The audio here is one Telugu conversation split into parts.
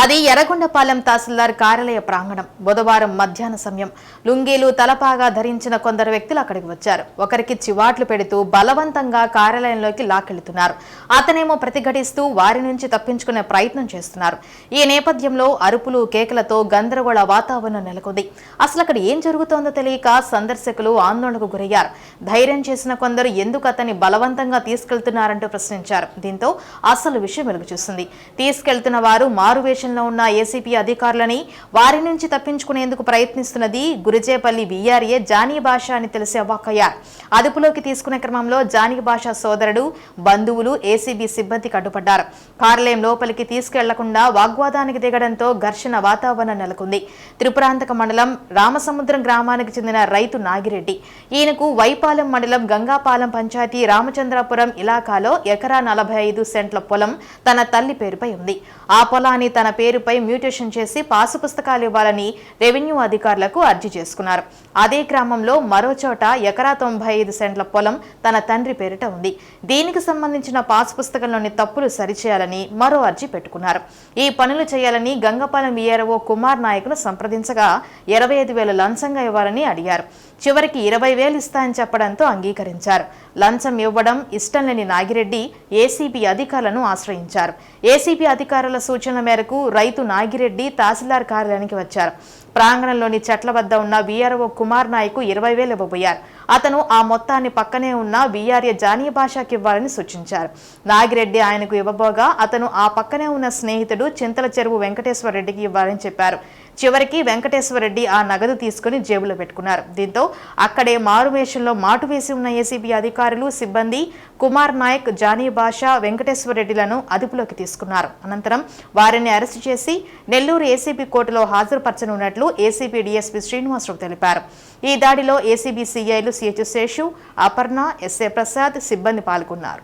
అది ఎర్రగొండపాలెం తహసీల్దార్ కార్యాలయ ప్రాంగణం. బుధవారం మధ్యాహ్న సమయం లుంగీలు తలపాగా ధరించిన కొందరు వ్యక్తులు అక్కడికి వచ్చారు. ఒకరికి చివాట్లు పెడుతూ బలవంతంగా కార్యాలయంలోకి లాకెళ్తున్నారు అతనేమో ప్రతిఘటిస్తూ వారి నుంచి తప్పించుకునే ప్రయత్నం చేస్తున్నారు. ఈ నేపథ్యంలో అరుపులు కేకలతో గందరగోళ వాతావరణం నెలకొంది. అసలు అక్కడ ఏం జరుగుతోందో తెలియక సందర్శకులు ఆందోళనకు గురయ్యారు. ధైర్యం చేసిన కొందరు ఎందుకు అతన్ని బలవంతంగా తీసుకెళ్తున్నారంటూ ప్రశ్నించారు. దీంతో అసలు విషయం వెలుగు చూసింది తీసుకెళ్తున్న వారు మారువేష పర్యవేక్షణలో ఉన్న ఏసీపీ అధికారులని వారి నుంచి తప్పించుకునేందుకు ప్రయత్నిస్తున్నది గురిజేపల్లి బీఆర్ఏ జానీ భాష అని తెలిసి అవాక్కయ్యారు అదుపులోకి తీసుకునే క్రమంలో జానీ భాష సోదరుడు బంధువులు ఏసీబీ సిబ్బందికి అడ్డుపడ్డారు కార్యాలయం లోపలికి తీసుకెళ్ళకుండా వాగ్వాదానికి దిగడంతో ఘర్షణ వాతావరణం నెలకొంది. త్రిపురాంతక మండలం రామసముద్రం గ్రామానికి చెందిన రైతు నాగిరెడ్డి. ఈయనకు వైపాలెం మండలం గంగాపాలెం పంచాయతీ రామచంద్రాపురం ఇలాకాలో ఎకరా నలభై ఐదు సెంట్ల పొలం తన తల్లి పేరుపై ఉంది. ఆ పొలాన్ని తన పేరుపై మ్యూటేషన్ చేసి పాసు పుస్తకాలు ఇవ్వాలని రెవెన్యూ అధికారులకు అర్జీ చేసుకున్నారు. అదే గ్రామంలో మరో చోట ఎకరా తొంభై ఐదు సెంట్ల పొలం తన తండ్రి పేరిట ఉంది. దీనికి సంబంధించిన పాసు పుస్తకంలోని తప్పులు సరిచేయాలని మరో అర్జీ పెట్టుకున్నారు. ఈ పనులు చేయాలని గంగపాలెం వీఆర్ఓ కుమార్ నాయకును సంప్రదించగా ఇరవై ఐదు వేలు లంచంగా ఇవ్వాలని అడిగారు. చివరికి ఇరవై వేలు ఇస్తాయని చెప్పడంతో అంగీకరించారు. లంచం ఇవ్వడం ఇష్టం లేని నాగిరెడ్డి ఏసీబీ అధికారులను ఆశ్రయించారు. ఏసీబీ అధికారుల సూచనల మేరకు రైతు నాగిరెడ్డి తహసీల్దార్ కార్యాలయానికి వచ్చారు. ప్రాంగణంలోని చెట్ల వద్ద ఉన్న వీఆర్ఓ కుమార్ నాయకు ఇరవై వేలు ఇవ్వబోయారు. అతను ఆ మొత్తాన్ని పక్కనే ఉన్న వీఆర్ఏ జానీయ భాషకి ఇవ్వాలని సూచించారు. నాగిరెడ్డి ఆయనకు ఇవ్వబోగా అతను ఆ పక్కనే ఉన్న స్నేహితుడు చింతల చెరువు వెంకటేశ్వర రెడ్డికి ఇవ్వాలని చెప్పారు. చివరికి వెంకటేశ్వరరెడ్డి ఆ నగదు తీసుకుని జేబులో పెట్టుకున్నారు. దీంతో అక్కడే మారువేషంలో మాటు వేసి ఉన్న ఏసీబీ అధికారులు సిబ్బంది కుమార్ నాయక్ జానీ బాషా వెంకటేశ్వరరెడ్డిలను అదుపులోకి తీసుకున్నారు. అనంతరం వారిని అరెస్టు చేసి నెల్లూరు ఏసీబీ కోర్టులో హాజరుపరచనున్నట్లు ఏసీబీ డీఎస్పీ శ్రీనివాసరావు తెలిపారు. ఈ దాడిలో ఏసీబీ సీఐలు సిహెచ్ శేషు అపర్ణ ఎస్ఏ ప్రసాద్ సిబ్బంది పాల్గొన్నారు.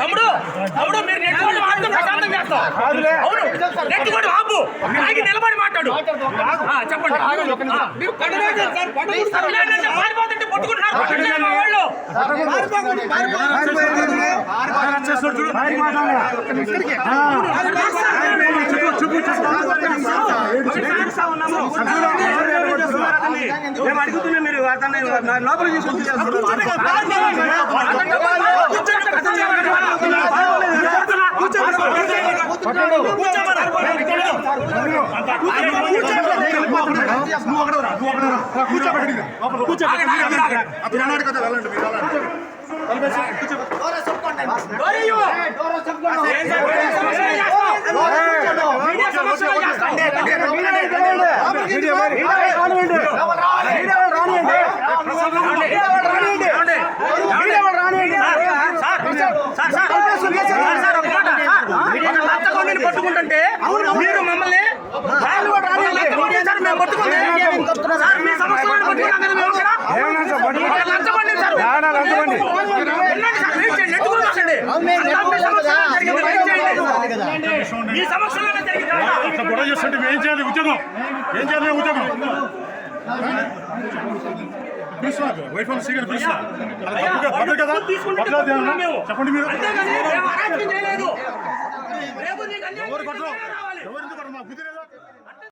తమ్ముడు, తమ్ముడు, మీరు నెట్టుకుంటూ వాడితే ప్రశాంతంగా చేస్తాం. వాడితే ప్రశాంతంగా చేస్తాం. కాదులే. అవును, నెట్టుకుంటూ ఆపు. ఆగి నిలబడి మాట్లాడు. ఆ, చెప్పండి. ఆ. సర్లేదంటే పారిపోతుంటే పట్టుకుంటున్నారు. పట్టుకుంటున్నారు మా వాళ్ళు. ఫైన్ మాట్లాడాలి. ఆ. చెప్పు, చెప్పు, మేము అడుగుతున్నాం మీరు అతన్ని లోపలికి తీసుకొని మీడియా సమస్యలు చేస్తాం. పట్టుకుంటుంటే మీరు మమ్మల్ని మేము పట్టుకుంటే మీ సమస్యలను పట్టుకున్నాం కదా మేము. ఒక లంచగొండి సార్ మీ సమస్యలను జరిగింది గొడవ చేస్తుంటే ఏం చేయాలి? ఉద్యోగం. ఏం చేయాలి? ఉద్యోగం. చెప్పండి మీరు. ఎవరు కొట్టరు? ఎవరు కొట్టరు? మాకు బుద్ధి లేదా